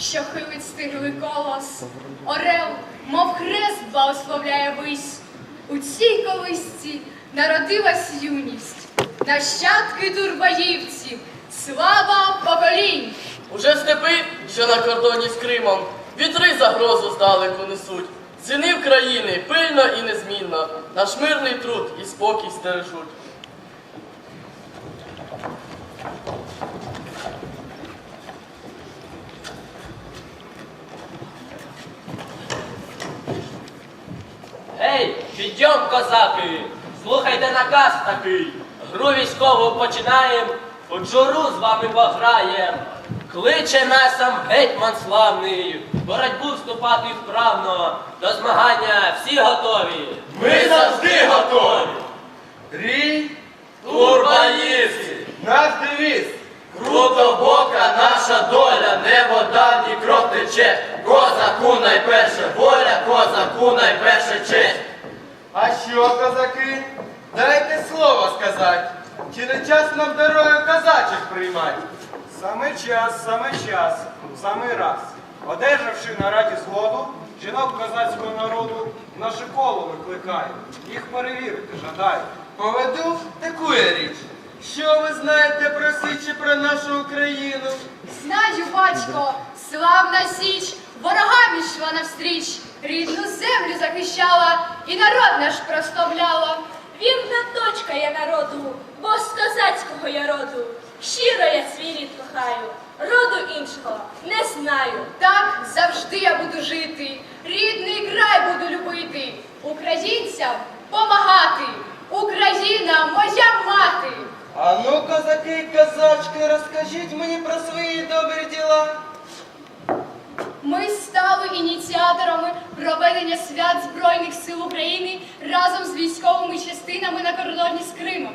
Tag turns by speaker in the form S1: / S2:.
S1: що хилить стиглий колос. Орел, мов хрест, благословляє вись. У цій колисці народилась юність, нащадки турбаївців, слава поколінь!
S2: Уже степи, що на кордоні з Кримом, вітри загрозу здалеку несуть. Синів країни пильно і незмінно, наш мирний труд і спокій стережуть.
S3: Підйом, козаки! Слухайте наказ такий. Гру військову починаєм, у з вами пограєм. Кличе нас сам гетьман славний, боротьбу вступати вправно, до змагання всі готові.
S4: Ми завжди готові.
S3: Рій турбаївці!
S4: Наш девіз.
S3: Круто бока наша доля, не вода, ні кров тече. Козаку найперше воля, козаку найперше честь.
S4: Що, козаки? Дайте слово сказати. Чи не час нам дорогою козачих приймати?
S5: Саме час, саме час, саме раз. Одержавши на раді згоду, жінок козацького народу в наше коло викликаю. Їх перевірити жадаю.
S4: Поведу таку я річ. Що ви знаєте про Січ і про нашу Україну?
S1: Знаю, батько, славна січ, ворогам ішла навстріч, рідну землю захищала і народ наш прославляла.
S6: Вірна дочка я народу, бо з козацького я роду. Щиро я свій рід кохаю, роду іншого не знаю.
S1: Так завжди я буду жити, рідний край буду любити, українцям помагати. Україна моя мати.
S4: А ну, козаки і козачки, розкажіть мені про свої добрі діла.
S1: Ми стали ініціаторами проведення свят Збройних сил України разом з військовими частинами на кордоні з Кримом.